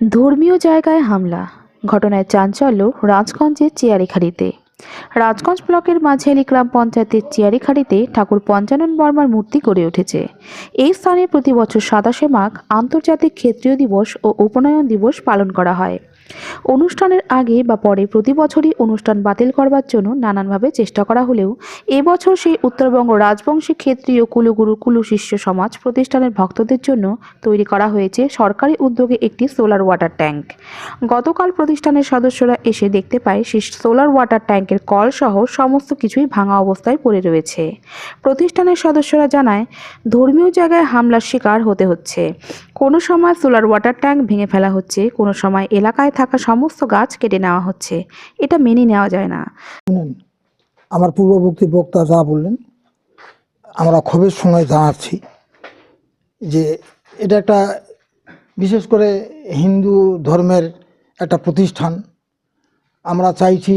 ধর্মীয় জায়গায় হামলা, ঘটনায় চাঞ্চল্য রাজগঞ্জের চেয়ারিখাড়িতে রাজগঞ্জ ব্লকের মাঝিয়ালি গ্রাম পঞ্চায়েতের চেয়ারিখাড়িতে ঠাকুর পঞ্চানন বর্মার মূর্তি গড়ে উঠেছে। এই স্থানে প্রতি বছর সাতাশে মাঘ আন্তর্জাতিক ক্ষেত্রীয় দিবস ও উপনয়ন দিবস পালন করা হয়। অনুষ্ঠানের আগে বা পরে প্রতি বছরই অনুষ্ঠান বাতিল করবার জন্য নানানভাবে চেষ্টা করা হলেও এবছর সেই উত্তরবঙ্গ রাজবংশী ক্ষেত্রীয় কুলগুরু কুলু শিষ্য সমাজ প্রতিষ্ঠানের ভক্তদের জন্য তৈরি করা হয়েছে সরকারি উদ্যোগে একটি সোলার ওয়াটার ট্যাঙ্ক। গতকাল প্রতিষ্ঠানের সদস্যরা এসে দেখতে পায়, সেই সোলার ওয়াটার ট্যাঙ্কের কল সহ সমস্ত কিছুই ভাঙা অবস্থায় পড়ে রয়েছে। প্রতিষ্ঠানের সদস্যরা জানায়, ধর্মীয় জায়গায় হামলার শিকার হতে হচ্ছে। কোনো সময় সোলার ওয়াটার ট্যাঙ্ক ভেঙে ফেলা হচ্ছে, কোনো সময় এলাকায় থাকা সমস্ত গাছ কেটে নেওয়া হচ্ছে। এটা মেনে নেওয়া যায় না। আমার পূর্ববর্তী বক্তা যা বললেন, আমরা ক্ষোভের সময় জানাচ্ছি যে এটা একটা বিশেষ করে হিন্দু ধর্মের একটা প্রতিষ্ঠান। আমরা চাইছি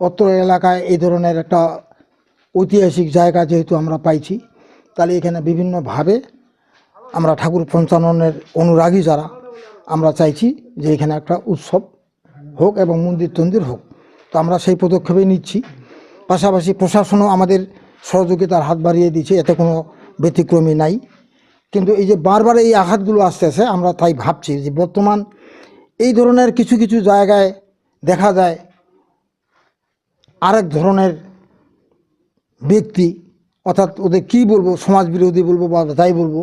অত্র এলাকায় এই ধরনের একটা ঐতিহাসিক জায়গা যেহেতু আমরা পাইছি, তাহলে এখানে বিভিন্নভাবে আমরা ঠাকুর পঞ্চাননের অনুরাগী যারা আমরা চাইছি যে এখানে একটা উৎসব হোক এবং মন্দির তন্দির হোক। তো আমরা সেই পদক্ষেপে নিচ্ছি। পাশাপাশি প্রশাসনও আমাদের সহযোগিতার হাত বাড়িয়ে দিচ্ছে এতে কোনো ব্যতিক্রমী নাই। কিন্তু এই যে বারবার এই আঘাতগুলো আসতেছে আমরা তাই ভাবছি যে বর্তমান এই ধরনের কিছু কিছু জায়গায় দেখা যায় আরেক ধরনের ব্যক্তি, অর্থাৎ ওদের কী বলব সমাজ বিরোধী বলব বা তাই বলব,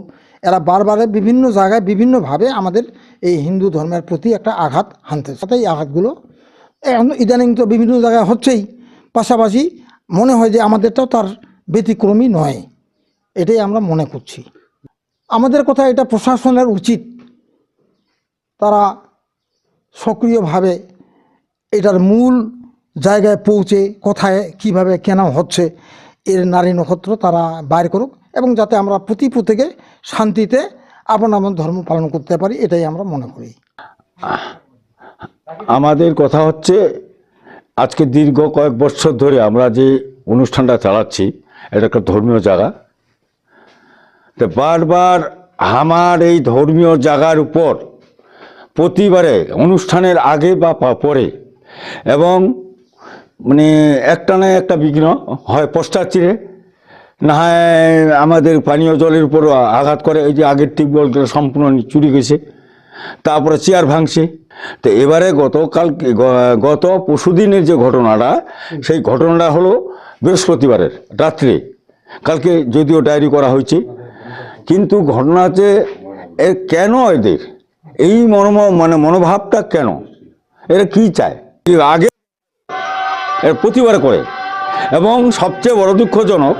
এরা বারবারে বিভিন্ন জায়গায় বিভিন্নভাবে আমাদের এই হিন্দু ধর্মের প্রতি একটা আঘাত হানতে সাথে এই আঘাতগুলো এখন ইদানিং তো বিভিন্ন জায়গায় হচ্ছেই। পাশাপাশি মনে হয় যে আমাদেরটাও তার ব্যতিক্রমী নয়। এটাই আমরা মনে করছি। আমাদের কথা এটা প্রশাসনের উচিত। তারা সক্রিয়ভাবে এটার মূল জায়গায় পৌঁছে, কোথায়, কীভাবে, কেন হচ্ছে, এর নারী নক্ষত্র তারা বাইর করুক এবং যাতে আমরা প্রতি প্রত্যেকে শান্তিতে আপন আপন ধর্ম পালন করতে পারি, এটাই আমরা মনে করি। আমাদের কথা হচ্ছে, আজকে দীর্ঘ কয়েক বছর ধরে আমরা যে অনুষ্ঠানটা চালাচ্ছি, এটা একটা ধর্মীয় জায়গা। তো বারবার আমার এই ধর্মীয় জায়গার উপর প্রতিবারে, অনুষ্ঠানের আগে বা পরে, এবং মানে একটা না একটা বিঘ্ন হয় পোস্টার চিরে না হয় আমাদের পানীয় জলের উপর আঘাত করে, এই যে আগের টিউবওয়েলগুলো সম্পূর্ণ চুরি গেছে, তারপরে চেয়ার ভাঙছে। তো এবারে গতকাল গত পরশুদিনের যে ঘটনাটা, সেই ঘটনাটা হলো বৃহস্পতিবারের রাত্রে। কালকে যদিও ডায়েরি করা হয়েছে, কিন্তু ঘটনা হচ্ছে, এ কেন এদের? এই মনোম মানে মনোভাবটা কেন? এরা কি চায়? আগে এর প্রতিবার করে, এবং সবচেয়ে বড় দুঃখজনক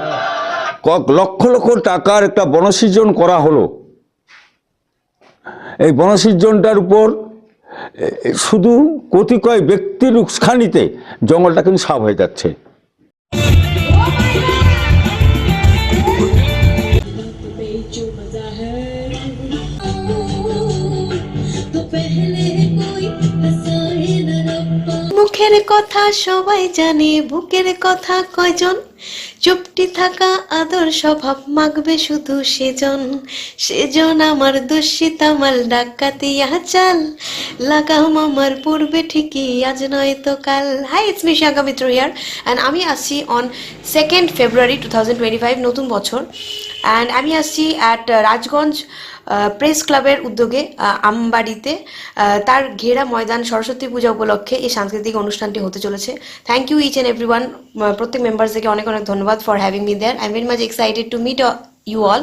লক্ষ লক্ষ টাকার একটা বনসৃজন করা হলো। এই বনসৃজনটার উপর শুধু কতিকয় ব্যক্তির উস্খানিতে জঙ্গলটা কিন্তু সাফ হয়ে যাচ্ছে। মুখের কথা সবাই জানে, বুকের কথা কয়জন? চুপটি থাকা আদর স্বভাব মাগবে শুধু সেজন। সেজন আমার দুশ্চিতা মাল ডাকাতিয়া চাল। লাগাম আমার পূর্বে ঠিকই, আজ নয় তো কাল। Hi it's me Shaga Mitra here and আমি আসছি on second February two thousand twenty five নতুন বছর। অ্যান্ড আমি আসছি অ্যাট রাজগঞ্জ প্রেস ক্লাবের উদ্যোগে আমবাড়িতে। তার ঘেরা ময়দান সরস্বতী পূজা উপলক্ষে এই সাংস্কৃতিক অনুষ্ঠানটি হতে চলেছে। Thank you each and everyone প্রত্যেক মেম্বার্সদেরকে অনেক অনেক ধন্যবাদ for having me there I very much excited to meet you all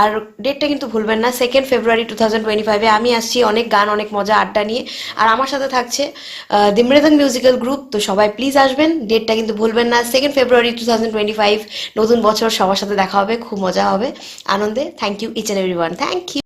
আর ডেটটা কিন্তু ভুলবেন না second February two thousand twenty ফাইভে আমি আসছি, অনেক গান, অনেক মজা, আড্ডা নিয়ে। আর আমার সাথে থাকছে দিমরেদন মিউজিক্যাল গ্রুপ তো সবাই প্লিজ আসবেন ডেটটা কিন্তু ভুলবেন না। Second February two thousand twenty five নতুন বছর সবার সাথে দেখা হবে, খুব মজা হবে। আনন্দে thank you each and every one thank you